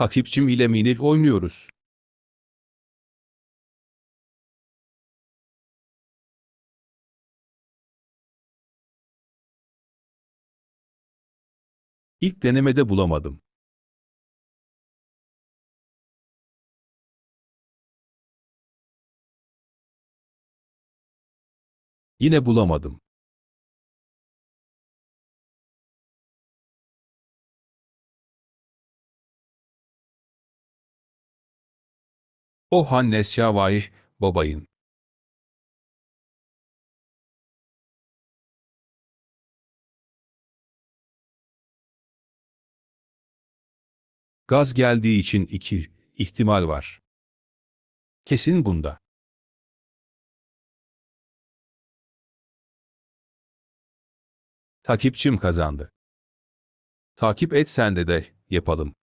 Takipçim ile minil oynuyoruz. İlk denemede bulamadım. Yine bulamadım. O Hannes Şavay, babayın. Gaz geldiği için iki ihtimal var. Kesin bunda. Takipçim kazandı. Takip et sende de yapalım.